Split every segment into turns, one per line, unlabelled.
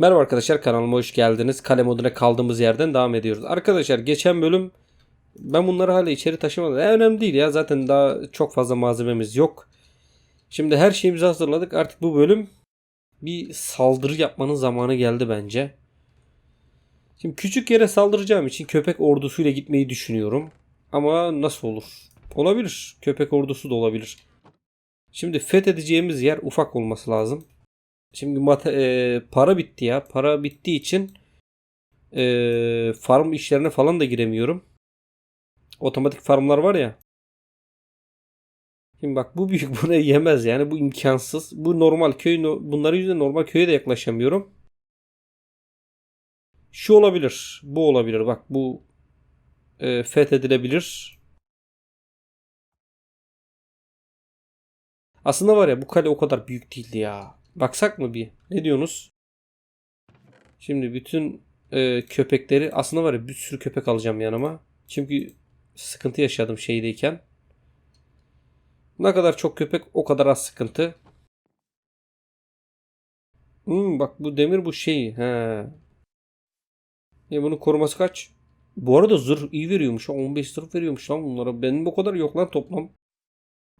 Merhaba arkadaşlar kanalıma hoş geldiniz. Kale moduna kaldığımız yerden devam ediyoruz. Arkadaşlar geçen bölüm ben bunları hala içeri taşımadım. E, önemli değil ya zaten daha çok fazla malzememiz yok. Şimdi her şeyimizi hazırladık. Artık bu bölüm bir saldırı yapmanın zamanı geldi bence. Şimdi küçük yere saldıracağım için köpek ordusuyla gitmeyi düşünüyorum. Ama nasıl olur? Olabilir. Köpek ordusu da olabilir. Şimdi fethedeceğimiz yer ufak olması lazım. Şimdi mate- e, para bitti ya. Para bittiği için e, farm işlerine falan da giremiyorum. Otomatik farmlar var ya. Şimdi bak bu büyük burayı yemez yani bu imkansız. Bu normal köy bunların yüzünden normal köye de yaklaşamıyorum. Şu olabilir. Bu olabilir. Bak bu e, fethedilebilir. Aslında var ya bu kale o kadar büyük değildi ya. Baksak mı bir? Ne diyorsunuz? Şimdi bütün e, köpekleri aslında var ya bir sürü köpek alacağım yanıma. Çünkü sıkıntı yaşadım şeydeyken. Ne kadar çok köpek o kadar az sıkıntı. Hmm, bak bu demir bu şey. He. Ya bunun koruması kaç? Bu arada zırh iyi veriyormuş. 15 zırh veriyormuş lan bunlara. Benim o kadar yok lan toplam.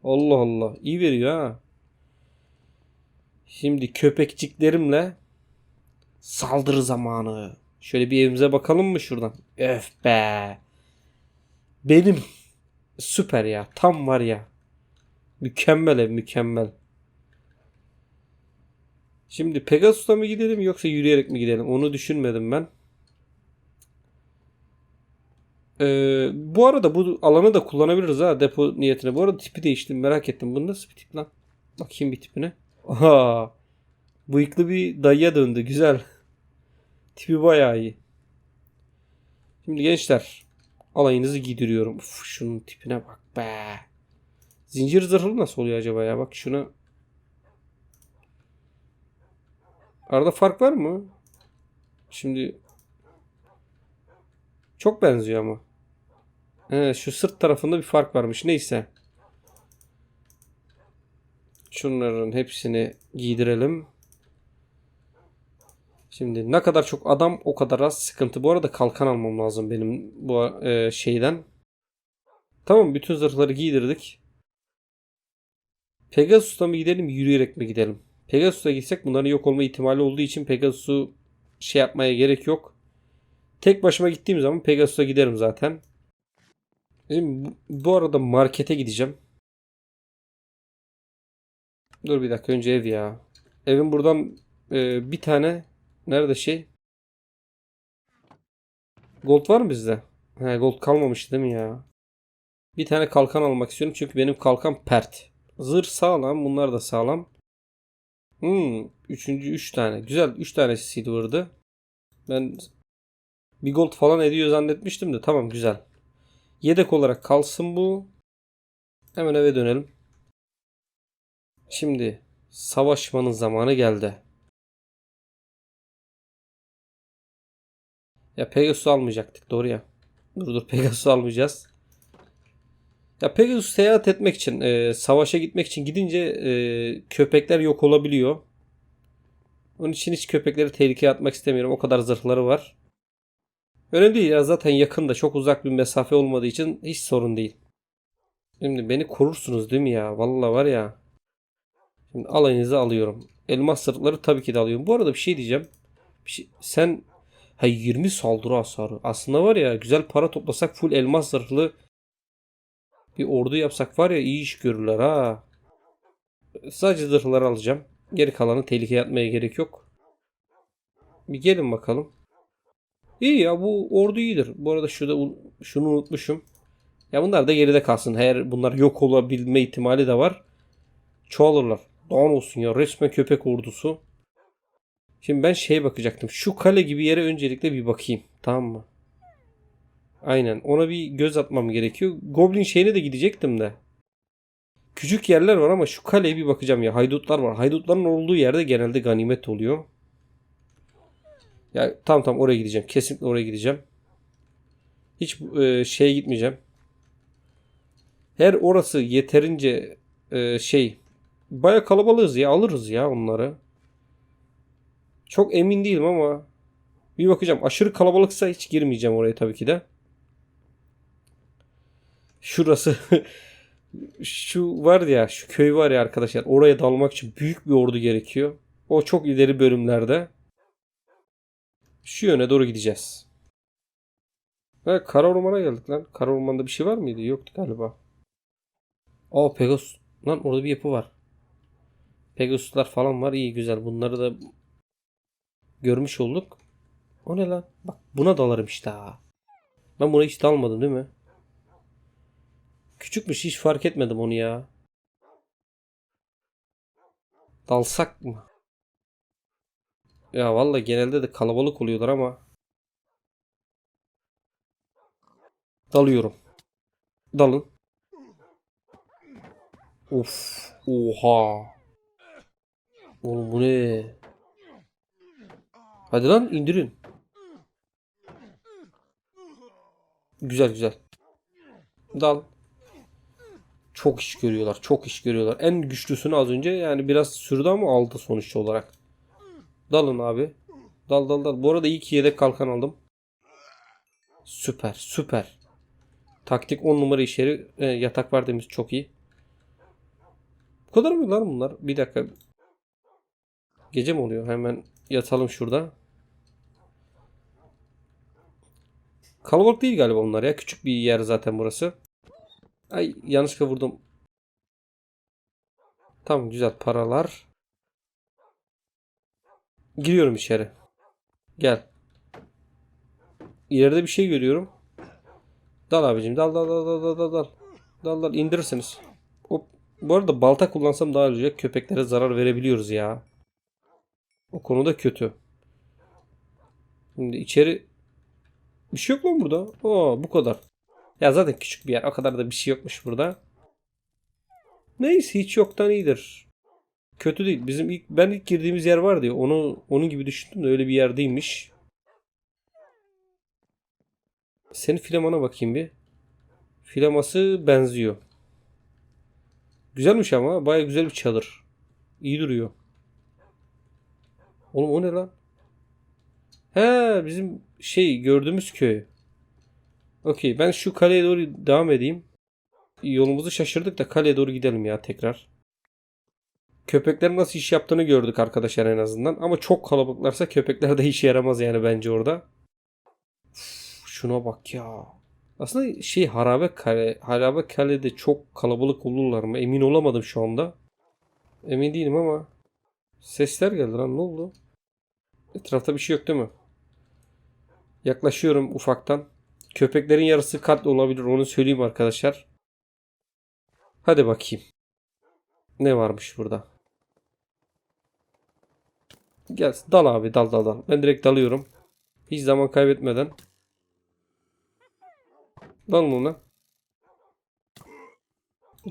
Allah Allah. iyi veriyor ha. Şimdi köpekçiklerimle saldırı zamanı. Şöyle bir evimize bakalım mı şuradan? Öf be. Benim süper ya. Tam var ya. Mükemmel ev mükemmel. Şimdi Pegasus'ta mı gidelim yoksa yürüyerek mi gidelim? Onu düşünmedim ben. Ee, bu arada bu alanı da kullanabiliriz ha depo niyetine. Bu arada tipi değiştim merak ettim. Bu nasıl bir tip lan? Bakayım bir tipine. Aha. Bıyıklı bir dayıya döndü. Güzel. Tipi bayağı iyi. Şimdi gençler alayınızı giydiriyorum. Uf, şunun tipine bak be. Zincir zırhlı nasıl oluyor acaba ya? Bak şuna. Arada fark var mı? Şimdi çok benziyor ama. He, şu sırt tarafında bir fark varmış. Neyse. Şunların hepsini giydirelim. Şimdi ne kadar çok adam o kadar az sıkıntı. Bu arada kalkan almam lazım benim bu e, şeyden. Tamam bütün zırhları giydirdik. Pegasus'ta mı gidelim yürüyerek mi gidelim? Pegasus'a gitsek bunların yok olma ihtimali olduğu için Pegasus'u şey yapmaya gerek yok. Tek başıma gittiğim zaman Pegasus'a giderim zaten. Şimdi bu, arada markete gideceğim. Dur bir dakika önce ev ya. Evin buradan e, bir tane nerede şey? Gold var mı bizde? He, gold kalmamış değil mi ya? Bir tane kalkan almak istiyorum çünkü benim kalkan pert. Zırh sağlam, bunlar da sağlam. Hmm, üçüncü üç tane. Güzel, üç tanesi silver'dı. Ben bir gold falan ediyor zannetmiştim de tamam güzel. Yedek olarak kalsın bu. Hemen eve dönelim. Şimdi savaşmanın zamanı geldi. Ya Pegasus almayacaktık doğru ya. Dur dur Pegasus almayacağız. Ya Pegasus seyahat etmek için, e, savaşa gitmek için gidince e, köpekler yok olabiliyor. Onun için hiç köpekleri tehlikeye atmak istemiyorum. O kadar zırhları var. Önemli değil ya zaten yakında çok uzak bir mesafe olmadığı için hiç sorun değil. Şimdi beni korursunuz değil mi ya? Vallahi var ya. Şimdi alayınızı alıyorum. Elmas sırtları tabii ki de alıyorum. Bu arada bir şey diyeceğim. Bir şey, sen ha 20 saldırı hasarı. Aslında var ya güzel para toplasak full elmas zırhlı bir ordu yapsak var ya iyi iş görürler ha. Sadece zırhları alacağım. Geri kalanı tehlikeye atmaya gerek yok. Bir gelin bakalım. İyi ya bu ordu iyidir. Bu arada şurada şunu unutmuşum. Ya bunlar da geride kalsın. Eğer bunlar yok olabilme ihtimali de var. Çoğalırlar. Doğan olsun ya resmen köpek ordusu. Şimdi ben şeye bakacaktım. Şu kale gibi yere öncelikle bir bakayım. Tamam mı? Aynen. Ona bir göz atmam gerekiyor. Goblin şeyine de gidecektim de. Küçük yerler var ama şu kaleye bir bakacağım ya. Haydutlar var. Haydutların olduğu yerde genelde ganimet oluyor. Ya tam tam oraya gideceğim. Kesinlikle oraya gideceğim. Hiç e, şeye gitmeyeceğim. Her orası yeterince e, şey baya kalabalığız ya alırız ya onları. Çok emin değilim ama bir bakacağım. Aşırı kalabalıksa hiç girmeyeceğim oraya tabii ki de. Şurası şu var ya şu köy var ya arkadaşlar oraya dalmak için büyük bir ordu gerekiyor. O çok ileri bölümlerde. Şu yöne doğru gideceğiz. Ha, Kara Orman'a geldik lan. Kara Orman'da bir şey var mıydı? Yoktu galiba. Aa Pegasus. Lan orada bir yapı var. Pegasus'lar falan var. İyi güzel. Bunları da görmüş olduk. O ne lan? Bak buna dalarım işte ha. Ben buna hiç dalmadım değil mi? Küçükmüş hiç fark etmedim onu ya. Dalsak mı? Ya valla genelde de kalabalık oluyorlar ama. Dalıyorum. Dalın. Of. Oha. Oğlum bu ne? Hadi lan indirin. Güzel güzel. Dal. Çok iş görüyorlar. Çok iş görüyorlar. En güçlüsünü az önce yani biraz sürdü ama aldı sonuç olarak. Dalın abi. Dal dal dal. Bu arada iyi ki yedek kalkan aldım. Süper süper. Taktik 10 numara iş yeri. E, yatak var demiş çok iyi. Bu kadar mı lan bunlar? Bir dakika. Gece mi oluyor? Hemen yatalım şurada. Kalabalık değil galiba bunlar ya. Küçük bir yer zaten burası. Ay yanlışlıkla vurdum. Tamam güzel paralar. Giriyorum içeri. Gel. İleride bir şey görüyorum. Dal abicim dal dal dal dal dal dal dal. Dal indirirsiniz. Hop. Bu arada balta kullansam daha olacak. Köpeklere zarar verebiliyoruz ya. O konuda kötü. Şimdi içeri bir şey yok lan burada. Aa bu kadar. Ya zaten küçük bir yer. O kadar da bir şey yokmuş burada. Neyse hiç yoktan iyidir. Kötü değil. Bizim ilk ben ilk girdiğimiz yer vardı ya. Onu onun gibi düşündüm de öyle bir yerdeymiş. Senin filamana bakayım bir. Filaması benziyor. Güzelmiş ama. Baya güzel bir çadır. İyi duruyor. Oğlum o ne lan? He bizim şey gördüğümüz köy. Okey ben şu kaleye doğru devam edeyim. Yolumuzu şaşırdık da kaleye doğru gidelim ya tekrar. Köpeklerin nasıl iş yaptığını gördük arkadaşlar en azından. Ama çok kalabalıklarsa köpekler de işe yaramaz yani bence orada. Uf, şuna bak ya. Aslında şey harabe kale, harabe kalede çok kalabalık olurlar mı? Emin olamadım şu anda. Emin değilim ama. Sesler geldi lan ne oldu? Etrafta bir şey yok değil mi? Yaklaşıyorum ufaktan. Köpeklerin yarısı katli olabilir onu söyleyeyim arkadaşlar. Hadi bakayım. Ne varmış burada? Gel dal abi dal dal dal. Ben direkt dalıyorum. Hiç zaman kaybetmeden. Dal ona.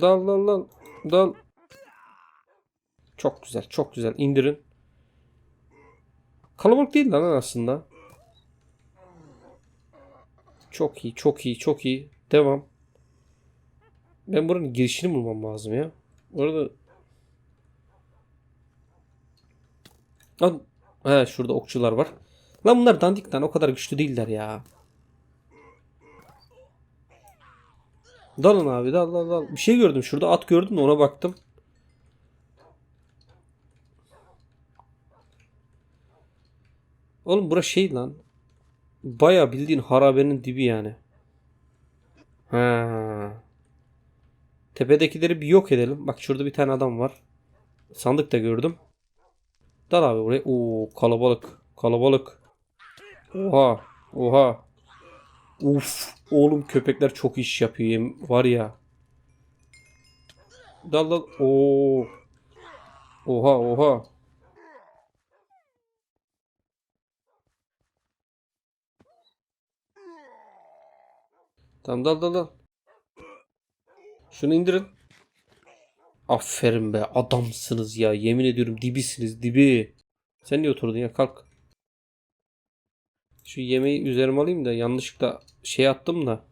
Dal dal dal. Dal. Çok güzel çok güzel indirin. Kalabalık değil lan aslında. Çok iyi, çok iyi, çok iyi. Devam. Ben buranın girişini bulmam lazım ya. Orada Lan he şurada okçular var. Lan bunlar dandik lan o kadar güçlü değiller ya. Dalın abi dal dal dal. Bir şey gördüm şurada at gördüm de ona baktım. Oğlum bura şey lan. Baya bildiğin harabenin dibi yani. Ha. Tepedekileri bir yok edelim. Bak şurada bir tane adam var. Sandık da gördüm. Dal abi buraya. Oo kalabalık. Kalabalık. Oha. Oha. Uf. Oğlum köpekler çok iş yapıyor. Var ya. Dal dal. Oo. Oha oha. Tamam dal dal dal. Şunu indirin. Aferin be adamsınız ya. Yemin ediyorum dibisiniz dibi. Sen niye oturdun ya kalk. Şu yemeği üzerime alayım da yanlışlıkla şey attım da.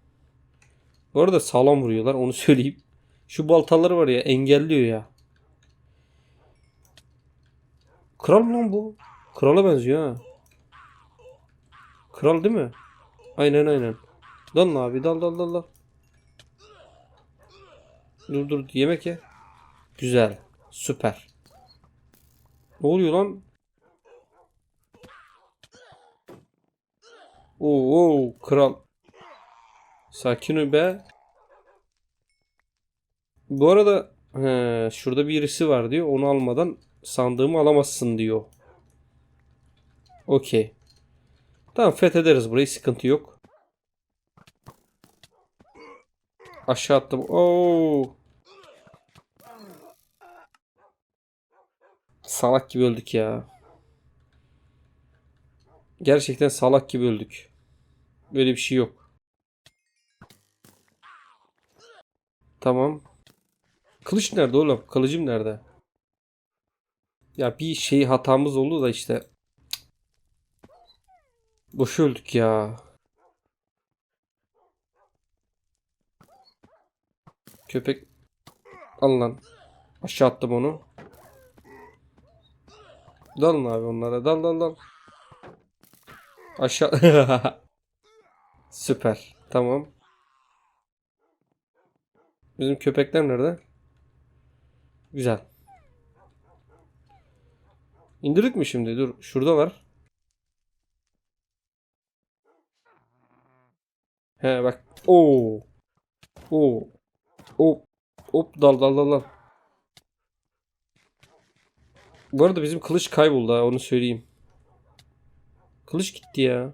Bu arada sağlam vuruyorlar onu söyleyeyim. Şu baltaları var ya engelliyor ya. Kral mı lan bu? Krala benziyor ha. Kral değil mi? Aynen aynen. Dal abi dal dal dal dal. Dur dur yemek ye. Güzel. Süper. Ne oluyor lan? Oo, kral. Sakin be. Bu arada he, şurada birisi var diyor. Onu almadan sandığımı alamazsın diyor. Okey. Tamam fethederiz burayı. Sıkıntı yok. Aşağı attım. Oo. Salak gibi öldük ya. Gerçekten salak gibi öldük. Böyle bir şey yok. Tamam. Kılıç nerede oğlum? Kılıcım nerede? Ya bir şey hatamız oldu da işte. Boş öldük ya. Köpek. Al lan. Aşağı attım onu. Dalın abi onlara. Dal dal dal. Aşağı. Süper. Tamam. Bizim köpekler nerede? Güzel. İndirdik mi şimdi? Dur. Şuradalar. He bak. Oo. Oo. Hop. Hop dal dal dal dal. Bu arada bizim kılıç kayboldu ha onu söyleyeyim. Kılıç gitti ya.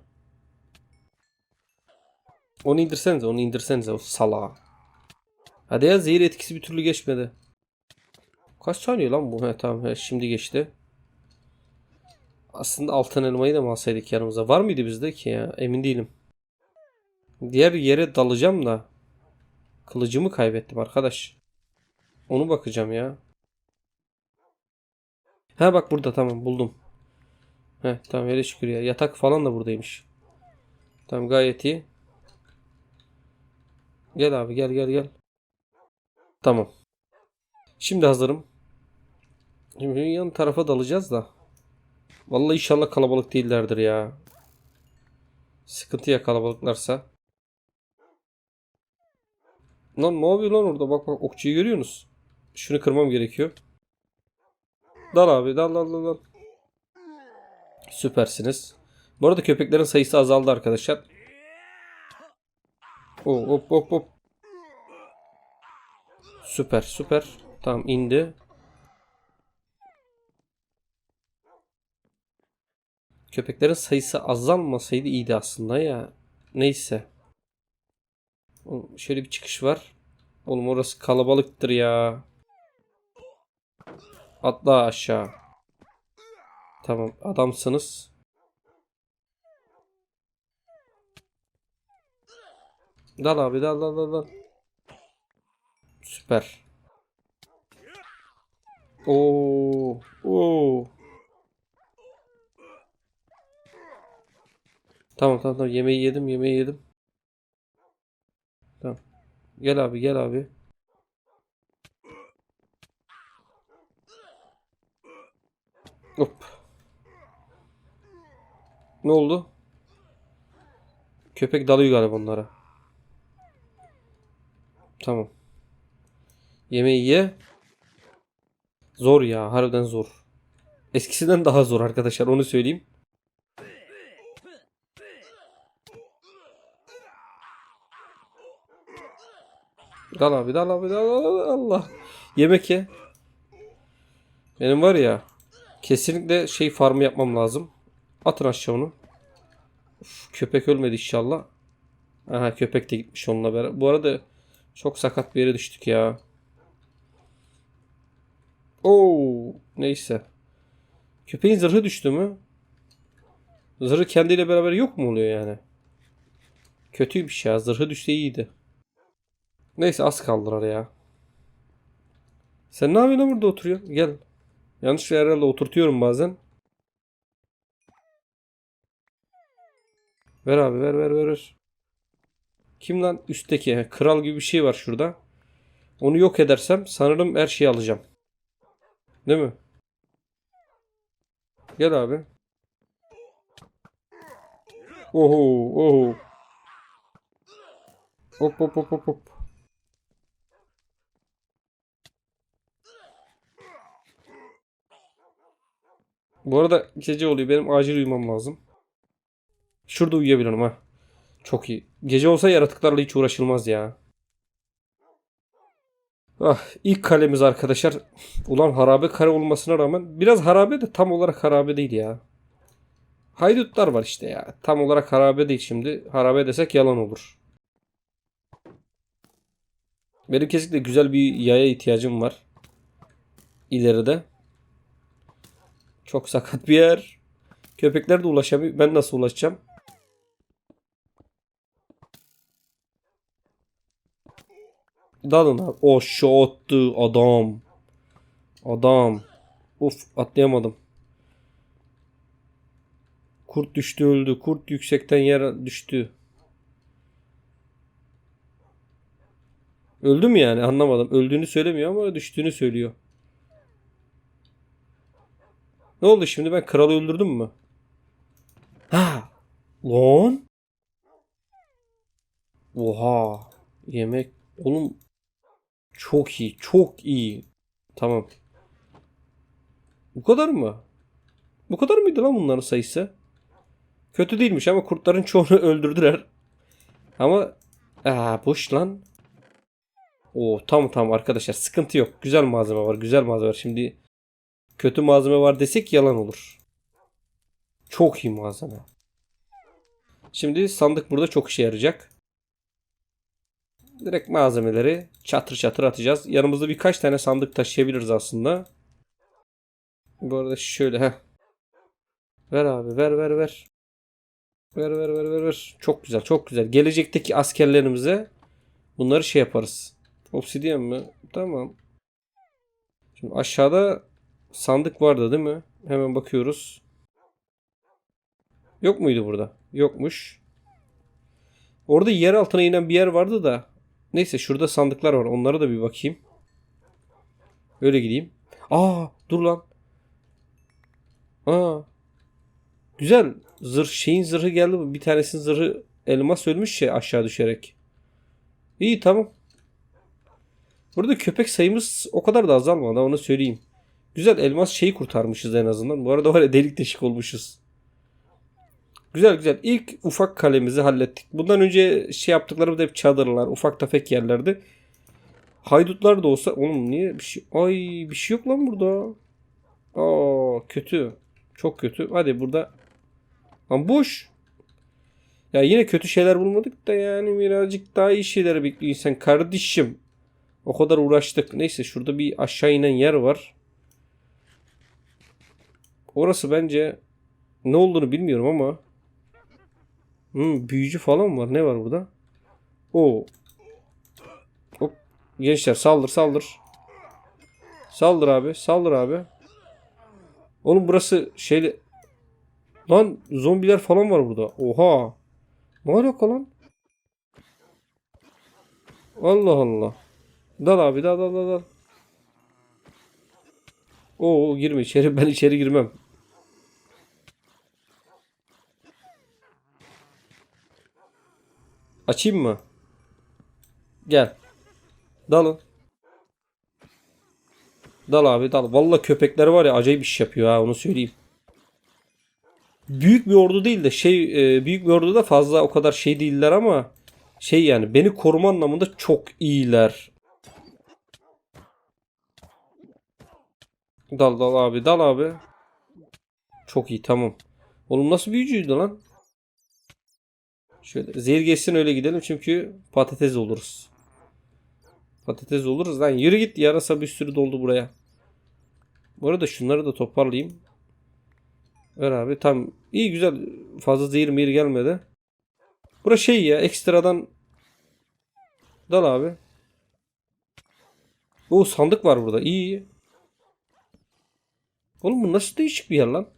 Onu indirsenize onu indirsenize o salağa. Hadi ya zehir etkisi bir türlü geçmedi. Kaç saniye lan bu? He tamam he, şimdi geçti. Aslında altın elmayı da mı alsaydık yanımıza? Var mıydı bizde ki ya? Emin değilim. Diğer yere dalacağım da. Kılıcımı kaybettim arkadaş. Onu bakacağım ya. Ha bak burada tamam buldum. He tamam hele şükür ya. Yatak falan da buradaymış. Tamam gayet iyi. Gel abi gel gel gel. Tamam. Şimdi hazırım. Şimdi yan tarafa dalacağız da. Vallahi inşallah kalabalık değillerdir ya. Sıkıntı ya kalabalıklarsa. Lan ne yapıyor lan orada? Bak bak okçuyu görüyorsunuz. Şunu kırmam gerekiyor. Dal abi dal dal dal dal. Süpersiniz. Bu arada köpeklerin sayısı azaldı arkadaşlar. Oo, hop hop hop. Süper süper. Tamam indi. Köpeklerin sayısı azalmasaydı iyiydi aslında ya. Neyse. Şöyle bir çıkış var. Oğlum orası kalabalıktır ya. Atla aşağı. Tamam adamsınız. Dal abi dal dal dal dal. Süper. Oo, oo. Tamam tamam tamam yemeği yedim yemeği yedim. Gel abi gel abi. Hop. Ne oldu? Köpek dalıyor galiba onlara. Tamam. Yemeği ye. Zor ya. Harbiden zor. Eskisinden daha zor arkadaşlar. Onu söyleyeyim. Dal abi dal abi dal dal- Allah. Yemek ye. Benim var ya. Kesinlikle şey farmı yapmam lazım. Atın aşağı onu. Uf, köpek ölmedi inşallah. Aha köpek de gitmiş onunla beraber. Bu arada çok sakat bir yere düştük ya. Oo, neyse. Köpeğin zırhı düştü mü? Zırhı kendiyle beraber yok mu oluyor yani? Kötüymüş ya. Zırhı düşse iyiydi. Neyse az kaldılar ya. Sen ne yapıyorsun burada oturuyorsun? Gel. Yanlış herhalde oturtuyorum bazen. Ver abi ver ver ver. ver. Kim lan? Üstteki. Kral gibi bir şey var şurada. Onu yok edersem sanırım her şeyi alacağım. Değil mi? Gel abi. Oho oho. Hop hop hop hop hop. Bu arada gece oluyor. Benim acil uyumam lazım. Şurada uyuyabilirim ha. Çok iyi. Gece olsa yaratıklarla hiç uğraşılmaz ya. Ah, ilk kalemiz arkadaşlar. Ulan harabe kare olmasına rağmen biraz harabe de tam olarak harabe değil ya. Haydutlar var işte ya. Tam olarak harabe değil şimdi. Harabe desek yalan olur. Benim kesinlikle güzel bir yaya ihtiyacım var. İleride. Çok sakat bir yer. Köpekler de ulaşamıyor. Ben nasıl ulaşacağım? Dalın abi. O şottu adam. Adam. Uf atlayamadım. Kurt düştü öldü. Kurt yüksekten yere düştü. Öldü mü yani anlamadım. Öldüğünü söylemiyor ama düştüğünü söylüyor. Ne oldu şimdi ben kralı öldürdüm mü? Ha. Lan. Oha. Yemek. Oğlum. Çok iyi. Çok iyi. Tamam. Bu kadar mı? Bu kadar mıydı lan bunların sayısı? Kötü değilmiş ama kurtların çoğunu öldürdüler. Ama aa, boş lan. Oo tamam tamam arkadaşlar sıkıntı yok. Güzel malzeme var. Güzel malzeme var. Şimdi kötü malzeme var desek yalan olur. Çok iyi malzeme. Şimdi sandık burada çok işe yarayacak. Direkt malzemeleri çatır çatır atacağız. Yanımızda birkaç tane sandık taşıyabiliriz aslında. Bu arada şöyle ha. Ver abi ver ver ver. Ver ver ver ver ver. Çok güzel çok güzel. Gelecekteki askerlerimize bunları şey yaparız. Obsidiyen mi? Tamam. Şimdi aşağıda sandık vardı değil mi? Hemen bakıyoruz. Yok muydu burada? Yokmuş. Orada yer altına inen bir yer vardı da. Neyse şurada sandıklar var. Onlara da bir bakayım. Öyle gideyim. Aa dur lan. Aa. Güzel. Zırh şeyin zırhı geldi. Bir tanesinin zırhı elmas ölmüş ya aşağı düşerek. İyi tamam. Burada köpek sayımız o kadar da azalmadı onu söyleyeyim. Güzel elmas şeyi kurtarmışız en azından. Bu arada var ya delik deşik olmuşuz. Güzel güzel. İlk ufak kalemizi hallettik. Bundan önce şey yaptıklarımız hep çadırlar, ufak tefek yerlerdi. Haydutlar da olsa oğlum niye bir şey ay bir şey yok lan burada. Aa kötü. Çok kötü. Hadi burada. Lan boş. Ya yine kötü şeyler bulmadık da yani birazcık daha iyi şeyler bekliyor insan kardeşim. O kadar uğraştık. Neyse şurada bir aşağı inen yer var. Orası bence ne olduğunu bilmiyorum ama Hmm, büyücü falan var. Ne var burada? O. Hop. Gençler saldır saldır. Saldır abi. Saldır abi. Oğlum burası şeyle... Lan zombiler falan var burada. Oha. Ne alaka lan? Allah Allah. Dal abi dal dal dal. Oo girme içeri. Ben içeri girmem. Açayım mı? Gel. Dalın. Dal abi dal. Valla köpekler var ya acayip iş yapıyor ha onu söyleyeyim. Büyük bir ordu değil de şey e, büyük bir ordu da fazla o kadar şey değiller ama şey yani beni koruma anlamında çok iyiler. Dal dal abi dal abi. Çok iyi tamam. Oğlum nasıl büyücüydü lan? Şöyle zehir geçsin öyle gidelim çünkü patates oluruz. Patates oluruz lan yürü git yarasa bir sürü doldu buraya. Bu arada şunları da toparlayayım. Ver abi tam iyi güzel fazla zehir mehir gelmedi. Bura şey ya ekstradan dal abi. O sandık var burada iyi iyi. Oğlum bu nasıl değişik bir yer lan?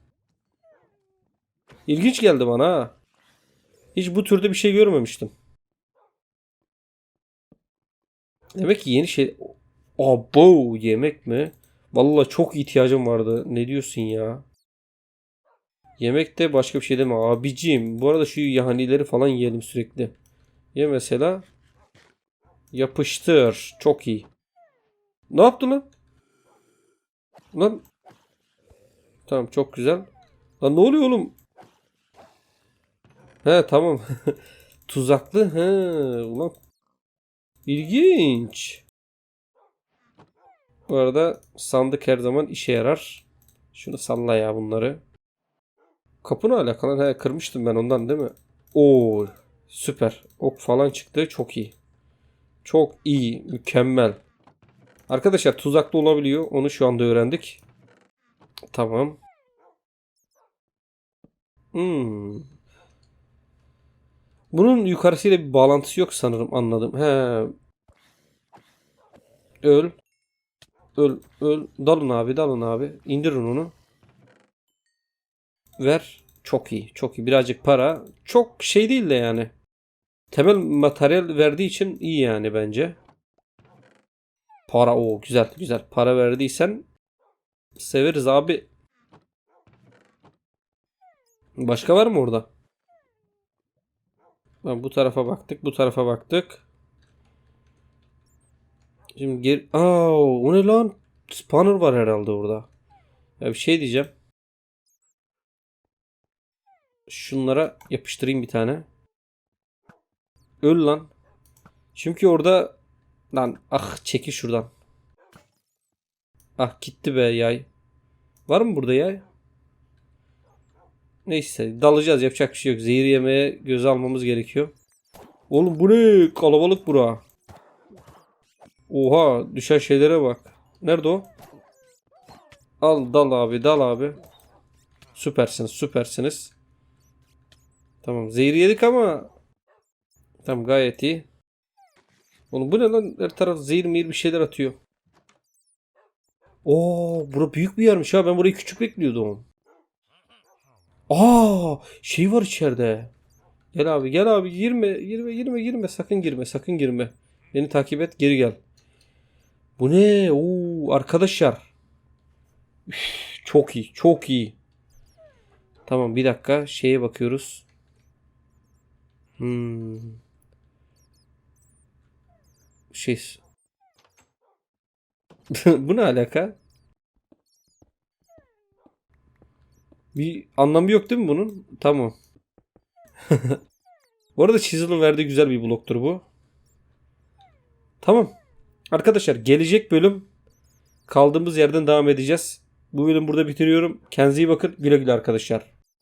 İlginç geldi bana ha. Hiç bu türde bir şey görmemiştim. Demek ki yeni şey... Abo yemek mi? Vallahi çok ihtiyacım vardı. Ne diyorsun ya? Yemek de başka bir şey deme abicim. Bu arada şu yahanileri falan yiyelim sürekli. Ye mesela. Yapıştır. Çok iyi. Ne yaptı lan? Lan. Tamam çok güzel. Lan ne oluyor oğlum? He tamam. Tuzaklı. He ulan. İlginç. Bu arada sandık her zaman işe yarar. Şunu salla ya bunları. Kapı ne alakalı? He kırmıştım ben ondan değil mi? Oo süper. Ok falan çıktı. Çok iyi. Çok iyi. Mükemmel. Arkadaşlar tuzaklı olabiliyor. Onu şu anda öğrendik. Tamam. Hmm. Bunun yukarısıyla bir bağlantısı yok sanırım anladım. He. Öl. Öl. Öl. Dalın abi dalın abi. İndirin onu. Ver. Çok iyi. Çok iyi. Birazcık para. Çok şey değil de yani. Temel materyal verdiği için iyi yani bence. Para o güzel güzel. Para verdiysen severiz abi. Başka var mı orada? Ben bu tarafa baktık, bu tarafa baktık. Şimdi geri... Aa, o ne lan? Spanner var herhalde orada. Ya bir şey diyeceğim. Şunlara yapıştırayım bir tane. Öl lan. Çünkü orada lan ah çekil şuradan. Ah gitti be yay. Var mı burada yay? Neyse dalacağız yapacak bir şey yok. Zehir yemeye göz almamız gerekiyor. Oğlum bu ne? Kalabalık bura. Oha düşen şeylere bak. Nerede o? Al dal abi dal abi. Süpersiniz süpersiniz. Tamam zehir yedik ama Tamam gayet iyi. Oğlum bu ne lan? Her taraf zehir mehir bir şeyler atıyor. Oo, bura büyük bir yermiş ha. Ben burayı küçük bekliyordum. Aa, şey var içeride. Gel abi, gel abi. Girme, girme, girme, girme. Sakın girme, sakın girme. Beni takip et, geri gel. Bu ne? Oo, arkadaşlar. Üf, çok iyi, çok iyi. Tamam, bir dakika. Şeye bakıyoruz. Hmm. Şey. Bu ne alaka? Bir anlamı yok değil mi bunun? Tamam. bu arada Chisel'ın verdiği güzel bir bloktur bu. Tamam. Arkadaşlar gelecek bölüm kaldığımız yerden devam edeceğiz. Bu bölüm burada bitiriyorum. Kendinize iyi bakın. Güle güle arkadaşlar.